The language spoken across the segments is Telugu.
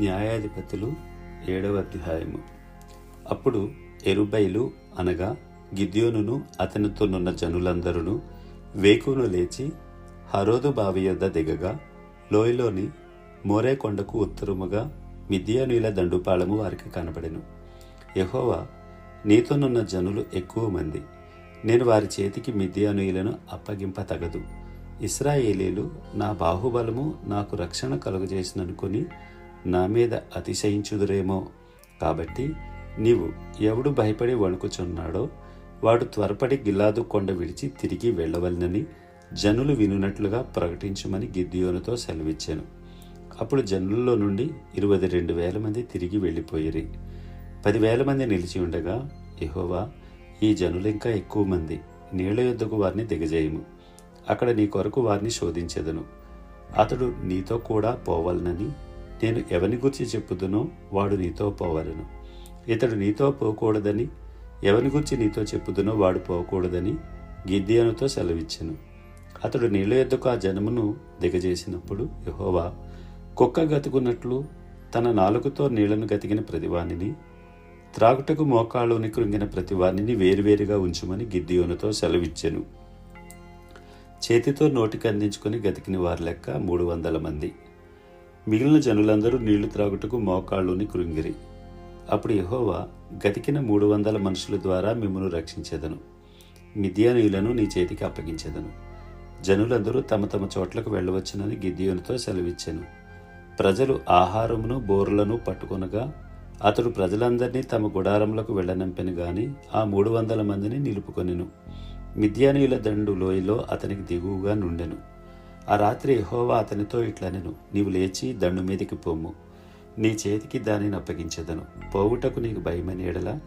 న్యాయాధిపతులు ఏడవ అధ్యాయము. అప్పుడు ఎరుబైలు అనగా గిద్యోనును అతనితోనున్న జనులందరూ వేకును లేచి హరోదు బావి యొద్ద దిగగా లోయలోని మోరే కొండకు ఉత్తరముగా మిద్యానీల దండుపాళము వారికి కనబడెను. యహోవా నీతోనున్న జనులు ఎక్కువ మంది. నేను వారి చేతికి మిద్యానీయులను అప్పగింప తగదు. ఇస్రాయేలీలు నా బాహుబలము నాకు రక్షణ కలుగజేసిననుకొని నా మీద అతిశయించుదురేమో. కాబట్టి నీవు ఎవడు భయపడి వణుకుచున్నాడో వాడు త్వరపడి గిలాదు కొండ విడిచి తిరిగి వెళ్ళవలనని జనులు వినున్నట్లుగా ప్రకటించమని గిద్యోనుతో సెలవిచ్చాను. అప్పుడు జనుల్లో నుండి ఇరవై రెండు వేల మంది తిరిగి వెళ్ళిపోయిరి. పదివేల మంది నిలిచి ఉండగా ఎహోవా ఈ జనులు ఇంకా ఎక్కువ మంది నీళ్ళ యొద్దకు వారిని దిగజేయము. అక్కడ నీ కొరకు వారిని శోధించెదను. అతడు నీతో కూడా పోవాలనని నేను ఎవని గురించి చెప్పుదునో వాడు నీతో పోవలను. ఇతడు నీతో పోకూడదని ఎవని గురించి నీతో చెప్పుదునో వాడు పోకూడదని గిద్యోనుతో సెలవిచ్చెను. అతడు నీళ్ళ ఎద్దుకు ఆ జనమును దిగజేసినప్పుడు యహోవా కుక్క గతుకున్నట్లు తన నాలుగుతో నీళ్ళను గతికిన ప్రతివానిని త్రాగుటకు మోకాళ్ళుని కృంగిన ప్రతివానిని వేరువేరుగా ఉంచుమని గిద్దియోనుతో సెలవిచ్చెను. చేతితో నోటికి అందించుకుని గతికిన వారి లెక్క మూడు వందల మంది. మిగిలిన జనులందరూ నీళ్ళు త్రాగుటకు మోకాళ్ళుని కృంగిరి. అప్పుడు యహోవా గతికిన మూడు వందల మనుషుల ద్వారా మిమ్మను రక్షించెదను. మిద్యానీయులను నీ చేతికి అప్పగించెదను. జనులందరూ తమ తమ చోట్లకు వెళ్ళవచ్చునని గిద్యోనితో సెలవిచ్చాను. ప్రజలు ఆహారమును బోర్లను పట్టుకొనగా అతడు ప్రజలందరినీ తమ గుడారంలోకి వెళ్ళనంపెను గాని ఆ మూడు వందల మందిని నిలుపుకొనెను. మిద్యానీయుల దండు లోయలో అతనికి దిగువగా నుండెను. ఆ రాత్రి యెహోవా అతనితో ఇట్లనెను నీవు లేచి దండు మీదికి పొమ్ము నీ చేతికి దానిని అప్పగించదను. పోవుటకు నీకు భయమని ఎడల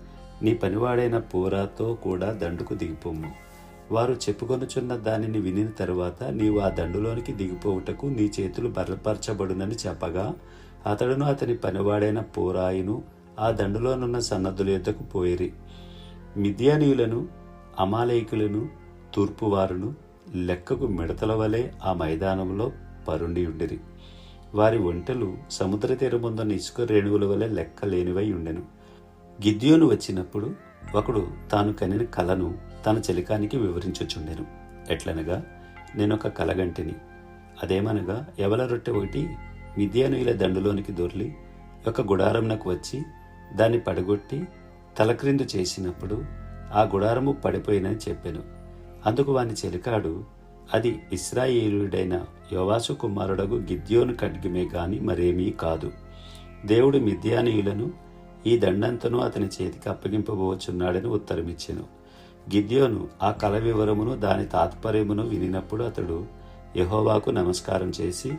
నీ పనివాడైన పూరాతో కూడా దండుకు దిగిపోము. వారు చెప్పుకొనుచున్న దానిని వినిన తరువాత నీవు ఆ దండులోనికి దిగిపోవుటకు నీ చేతులు బలపరచబడునని చెప్పగా అతడును అతని పనివాడైన పోరాయిను ఆ దండులోనున్న సన్నద్ధుల యొద్దకు పోయిరి. మిద్యానీయులను అమాలయకులను తూర్పువారును లెక్కకు మిడతల వలె ఆ మైదానంలో పరుండి ఉండిరి వారి ఒంటెలు సముద్ర తీరముందున్న ఇసుక రేణువుల వలె లెక్క లేనివై ఉండెను. గిద్యోను వచ్చినప్పుడు ఒకడు తాను కనిన కలను తన చెలికానికి వివరించుచుండెను. ఎట్లనగా నేనొక కలగంటిని. అదేమనగా ఎవల రొట్టె ఒకటి మిద్యానుయుల దండులోనికి దొర్లి ఒక గుడారంనకు వచ్చి దాన్ని పడగొట్టి తలక్రిందు చేసినప్పుడు ఆ గుడారము పడిపోయినని చెప్పాను. అందుకు వాని చెలికాడు అది ఇస్రాయేలుడైన యోవాసు కుమారుడగు గిద్యోను ఖడ్గమే గాని మరేమీ కాదు. దేవుడు మిద్యానీయులను ఈ దండంతను అతని చేతికి అప్పగింపబోచున్నాడని ఉత్తరమిచ్చెను. గిద్యోను ఆ కల వివరమును దాని తాత్పర్యమును వినినప్పుడు అతడు యహోవాకు నమస్కారం చేసి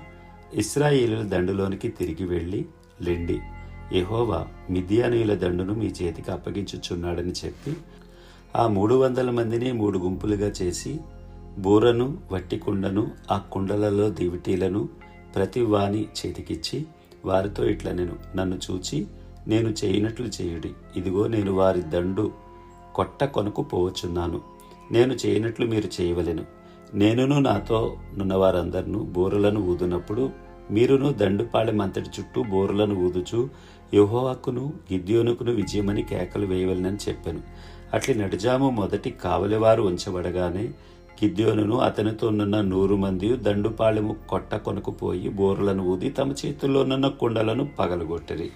ఇస్రాయేలుల దండులోనికి తిరిగి వెళ్ళి లెండి. యహోవా మిద్యానీయుల దండును మీ చేతికి అప్పగించుచున్నాడని చెప్పి ఆ మూడు వందల మందిని మూడు గుంపులుగా చేసి బూరను వట్టి కుండను ఆ కుండలలో దివిటీలను ప్రతి వాని చేతికిచ్చి వారితో ఇట్లా నేను నన్ను చూచి నేను చేయనట్లు చేయుడి. ఇదిగో నేను వారి దండు కొట్ట కొనుకు పోవచ్చున్నాను నేను చేయనట్లు మీరు చేయవలెను. నేనును నాతో నున్న వారందరినూ బోరులను ఊదునప్పుడు మీరును దండుపాళెమంతటి చుట్టూ బోరులను ఊదుచు యుహోవాకును గిద్యోనుకును విజయమని కేకలు వేయవలనని చెప్పాను. అట్లి నడిజాము మొదటి కావలివారు ఉంచబడగానే గిద్యోనును అతనితో నున్న నూరు మంది దండుపాళెము కొట్ట కొనుకుపోయి బోర్లను ఊది తమ చేతుల్లోనున్న కుండలను పగలగొట్టిరి.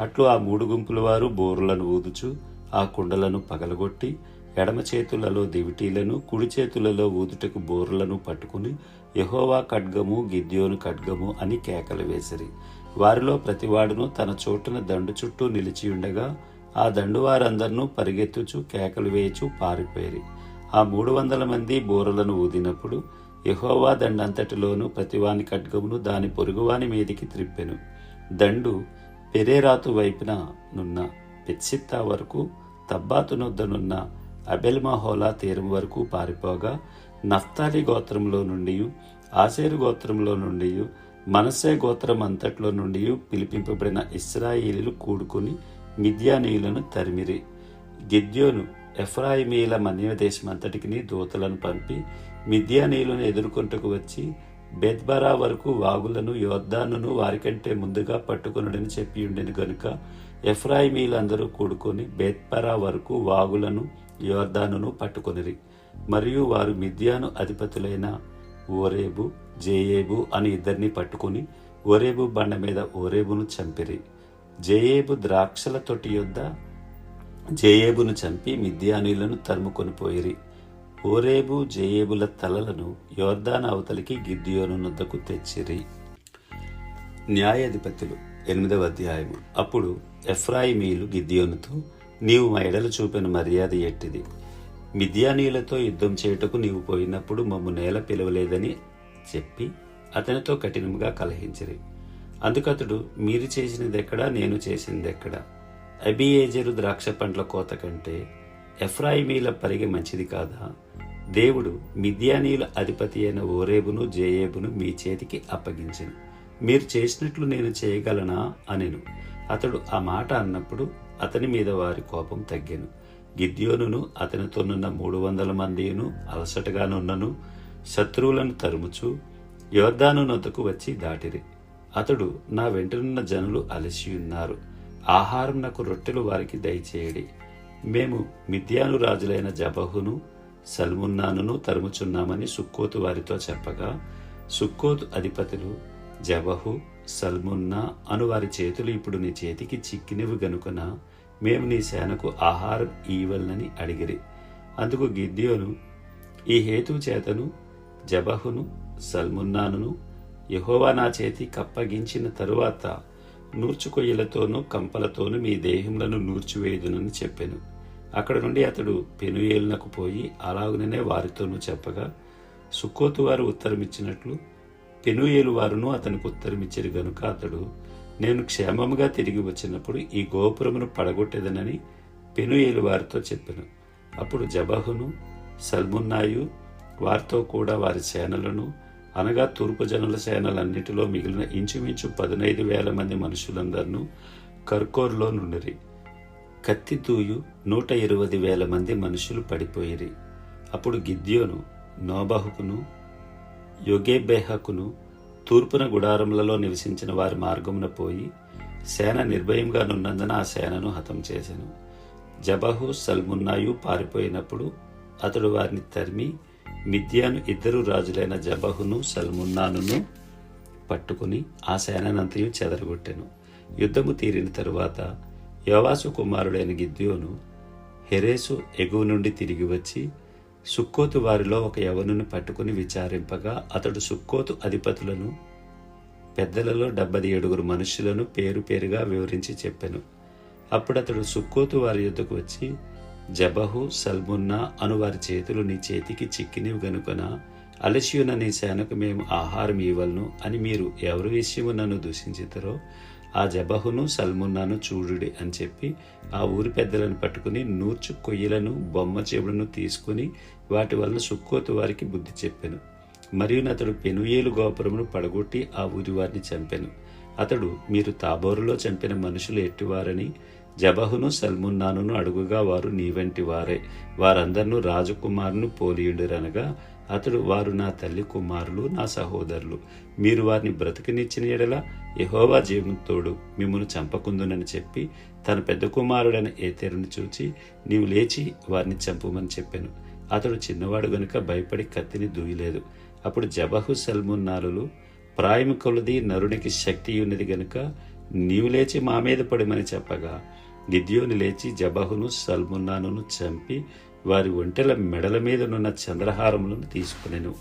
అట్లు ఆ మూడు గుంపుల వారు బోర్లను ఊదుచు ఆ కుండలను పగలగొట్టి ఎడమ చేతులలో దివిటీలను కుడి చేతులలో ఊదుటకు బోర్లను పట్టుకుని యహోవా ఖడ్గము గిద్యోను ఖడ్గము అని కేకలు వేసిరి. వారిలో ప్రతివాడును తన చోటున దండు చుట్టూ నిలిచి ఉండగా ఆ దండువారందరినూ పరిగెత్తుచు కేకలు వేయచు పారిపోయి ఆ మూడు వందల మంది బూరలను ఊదినప్పుడు యహోవా దండంతటిలోనూ ప్రతివాని ఖడ్గమును దాని పొరుగువాని మీదికి త్రిప్పెను. దండు పెరేరాతు వైపున నున్న పెత్సిత్తా వరకు తబ్బాతునొద్దనున్న అబెల్మహోలా తీరం వరకు పారిపోగా నఫ్తాలి గోత్రంలో నుండి ఆసేరు గోత్రంలో నుండి మనసే గోత్రం అంతట్లో నుండి పిలిపింపబడిన ఇస్రాయిలీలు కూడుకుని మిద్యానీయులను తరిమిరి. గిద్యోను ఎఫ్రాయిమీల మన్య దేశమంతటికి దూతలను పంపి మిద్యానీయులను ఎదుర్కొంటకు వచ్చి బెద్బరా వరకు వాగులను యోర్దానును వారికంటే ముందుగా పట్టుకునుడని చెప్పి ఉండేది గనుక ఎఫ్రాయిమీలందరూ కూడుకొని బెత్బరా వరకు వాగులను యోర్దానును పట్టుకొనిరి. మరియు వారు మిద్యాను అధిపతులైన ఓరేబు జేయేబు అని ఇద్దరిని పట్టుకుని ఓరేబు బండ మీద ఓరేబును చంపిరి. జయేబు ద్రాక్షల తొట్టి యొద్ద జేయేబును చంపి మిద్యానీలను తరుముకొని పోయిరి. ఓరేబు జయేబుల తలలను యోర్దాన్ అవతలికి గిద్దియోనునద్దకు తెచ్చిరి. న్యాయాధిపతులు ఎనిమిదవ అధ్యాయము. అప్పుడు ఎఫ్రాయిమీలు గిద్దియోనుతో నీవు మా ఎడలు చూపిన మర్యాద ఎట్టిది? మిద్యానీలతో యుద్ధం చేయుటకు నీవు పోయినప్పుడు మమ్ము నేల పిలవలేదని చెప్పి అతనితో కఠినంగా కలహించిరి. అందుకతడు మీరు చేసినదెక్కడా నేను చేసిందెక్కడా అబియేజరు ద్రాక్ష పండ్ల కోత కంటే ఎఫ్రాయిమీల పరిగె మంచిది కాదా? దేవుడు మిద్యానీయుల అధిపతి అయిన ఓరేబును జేయేబును మీ చేతికి అప్పగించను. మీరు చేసినట్లు నేను చేయగలనా? అనెను. అతడు ఆ మాట అన్నప్పుడు అతని మీద వారి కోపం తగ్గాను. గిద్యోనును అతనితోనున్న మూడు వందల మందిను అలసటగానున్నను శత్రువులను తరుముచు యోర్దాను నొద్దకు వచ్చి దాటిరి. అతడు నా వెంటనున్న జనులు అలసి ఉన్నారు. ఆహారం నాకు రొట్టెలు వారికి దయచేయడి. మేము మిథ్యాను రాజులైన జబహును సల్మున్నానును తరుముచున్నామని సుక్కోతు వారితో చెప్పగా సుక్కోతు అధిపతులు జబహు సల్మున్నా అను వారి చేతులు ఇప్పుడు నీ చేతికి చిక్కినవి గనుకన మేము నీ సేనకు ఆహారం ఈవలనని అడిగిరి. అందుకు గిద్యోను ఈ హేతువు చేతను జబహును సల్మున్నానును యహోవా నా చేతి కప్పగించిన తరువాత నూర్చుకొయ్యలతోనూ కంపలతోనూ మీ దేహములను నూర్చివేయుదునని చెప్పాను. అక్కడ నుండి అతడు పెనుయేలునకు పోయి అలాగుననే వారితోనూ చెప్పగా సుక్కోతు వారు ఉత్తరమిచ్చినట్లు పెనుయేలు వారును అతనికి ఉత్తరమిచ్చారు గనుక అతడు నేను క్షేమముగా తిరిగి వచ్చినప్పుడు ఈ గోపురమును పడగొట్టేదనని పెనుయేలు వారితో చెప్పాను. అప్పుడు జబహును సల్మున్నాయు వారితో కూడా వారి సేనలను అనగా తూర్పు జనుల సేనలన్నిటిలో మిగిలిన ఇంచుమించు పదినైదు వేల మంది మనుషులందరినూ కర్కోర్లో నుండిరి. కత్తి తూయు నూట ఇరవై వేల మంది మనుషులు పడిపోయిరి. అప్పుడు గిద్యోను నోబహుకును యొగేబెహకును తూర్పున గుడారములలో నివసించిన వారి మార్గమున పోయి సేన నిర్భయంగా నున్నందున ఆ సేనను హతం చేశాను జబహు సల్మున్నాయు పారిపోయినప్పుడు అతడు వారిని తరిమి మిద్యాను ఇద్దరు రాజులైన జబహును సల్మున్నాను పట్టుకుని ఆ సేనంతయు చెదరగొట్టెను. యుద్ధము తీరిన తరువాత యోవాసు కుమారుడైన గిద్యోను హెరేసు ఎగువ నుండి తిరిగి వచ్చి సుక్కోతు వారిలో ఒక యవనుని పట్టుకుని విచారింపగా అతడు సుక్కోతు అధిపతులను పెద్దలలో డెబ్బది ఏడుగురు మనుషులను పేరు పేరుగా వివరించి చెప్పెను. అప్పుడు అతడు సుక్కోతు వారి యుద్ధకు వచ్చి జబహు సల్మున్నా అను వారి చేతులు నీ చేతికి చిక్కినవి గనుకన అలసియున నీ సేనకు మేము ఆహారం ఇవ్వలను అని మీరు ఎవరి విషయము నన్ను దూషించుతారో ఆ జబహును సల్మున్నాను చూడుడి అని చెప్పి ఆ ఊరి పెద్దలను పట్టుకుని నూర్చు కొయ్యలను బొమ్మ చెవులను తీసుకుని వాటి వల్ల సుక్కోతు వారికి బుద్ధి చెప్పాను. మరియు అతడు పెనుయేలు గోపురమును పడగొట్టి ఆ ఊరి వారిని చంపాను. అతడు మీరు తాబోరులో చంపిన మనుషులు ఎట్టివారని జబహును సల్మున్నానును అడుగుగా వారు నీవంటి వారే. వారందరినూ రాజకుమారును పోలియుండిరనగా అతడు వారు నా తల్లి కుమారులు నా సహోదరులు. మీరు వారిని బ్రతికినిచ్చిన ఎడల యహోవా జీవంతోడు మిమ్మల్ని చంపకుందునని చెప్పి తన పెద్ద కుమారుడైన ఏతేరుని చూచి నీవు లేచి వారిని చంపమని చెప్పాను. అతడు చిన్నవాడు గనుక భయపడి కత్తిని దూయలేదు. అప్పుడు జబహు సల్మున్నాలులు ప్రాయము కొలది నరునికి శక్తి ఉన్నది గనుక నీవు లేచి మా మీద పడమని చెప్పగా గిద్యోని లేచి జబహును సల్మున్నాను చంపి వారి ఒంటెల మెడల మీదనున్న చంద్రహారములను తీసుకునెను.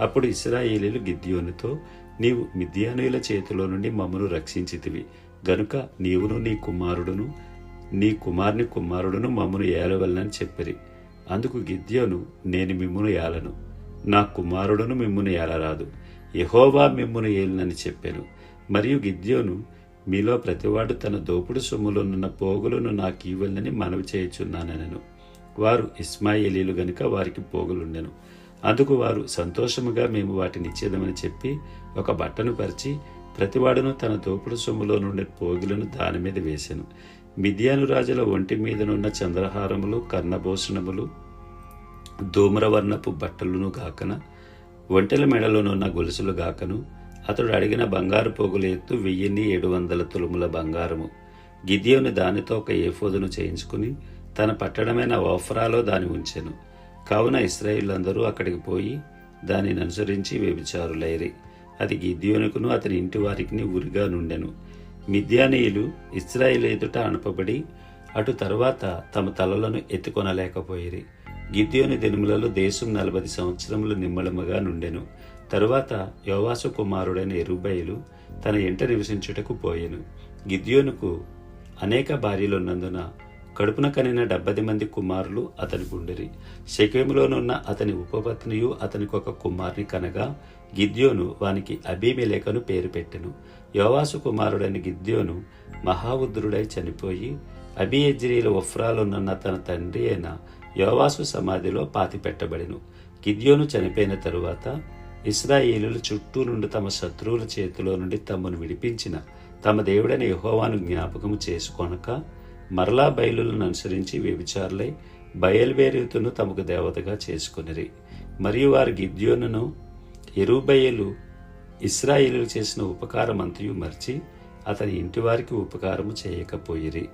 అప్పుడు ఇస్రాయేలీలు గిద్యోనితో నీవు మిద్యానుయుల చేతిలో నుండి మమ్మను రక్షించితివి. గనుక నీవును నీ కుమారుడును నీ కుమారుని కుమారుడును మమ్మను ఏలవలనని చెప్పిరి. అందుకు గిద్యోను నేను మిమ్మును ఏలను. నా కుమారుడును మిమ్మును ఏలరాదు. యహోవా మిమ్మును ఏలినని చెప్పాను. మరియు గిద్యోను మీలో ప్రతివాడు తన దోపుడు సొమ్ములోనున్న పోగులను నాకు ఇవ్వాలని మనవి చేయుచున్నానెను వారు ఇస్మాయిలీలు గనుక వారికి పోగులుండెను. అందుకు వారు సంతోషముగా మేము వాటిని ఇచ్చేదమని చెప్పి ఒక బట్టను పరిచి ప్రతివాడును తన దోపుడు సొమ్ములో నుండి పోగులను దాని మీద వేశాను మిథియాను రాజుల ఒంటి మీదనున్న చంద్రహారములు కర్ణభూషణములు ధూమ్రవర్ణపు బట్టలను కాకన ఒంటెల మెడలోనున్న గొలుసులు గాకను అతడు అడిగిన బంగారు పోగుల ఎత్తు వెయ్యిన్ని ఏడు వందల తులుముల బంగారము. గిద్యోని దానితో ఒక ఏఫోదును చేయించుకుని తన పట్టణమైన ఓఫరాలో దాని ఉంచెను. కావున ఇస్రాయిలందరూ అక్కడికి పోయి దానిని అనుసరించి వ్యభిచారులైరి అది గిద్యోనుకును అతని ఇంటి వారికి ఉరిగా నుండెను. మిద్యానీయులు ఇస్రాయిల్ ఎదుట అణపబడి అటు తరువాత తమ తలలను ఎత్తుకొనలేకపోయిరి. గిద్యోని దినములలో దేశం నలభై సంవత్సరములు నిమ్మళముగా నుండెను. తరువాత యోవాసు కుమారుడైన ఎరుబయలు తన ఇంట నివసించుటకు పోయెను. గిద్యోనుకు అనేక భార్యలున్నందున కడుపున కనిన డెబ్బది మంది కుమారులు అతని గుండెరి శకేములోనున్న అతని ఉపపత్నియు అతనికి ఒక కుమారుని కనగా గిద్యోను వానికి అభిమిలేఖను పేరు పెట్టెను. యోవాసు కుమారుడైన గిద్యోను మహావుద్రుడై చనిపోయి అభియజ్రీల ఉఫ్రాలున్న తన తండ్రి అయిన యోవాసు సమాధిలో పాతి పెట్టబడెను గిద్యోను చనిపోయిన తరువాత ఇస్రాయేలులు చుట్టూ నుండి తమ శత్రువుల చేతిలో నుండి తమను విడిపించిన తమ దేవుడైన యహోవాను జ్ఞాపకము చేసుకొనక మరలా బయలులను అనుసరించి వ్యభిచారులై బయలువేరుతును తమకు దేవతగా చేసుకునిరి. మరియు వారి గిద్యోనును ఎరుబయలు ఇస్రాయిలు చేసిన ఉపకారమంతయు మర్చి అతని ఇంటివారికి ఉపకారము చేయకపోయిరి.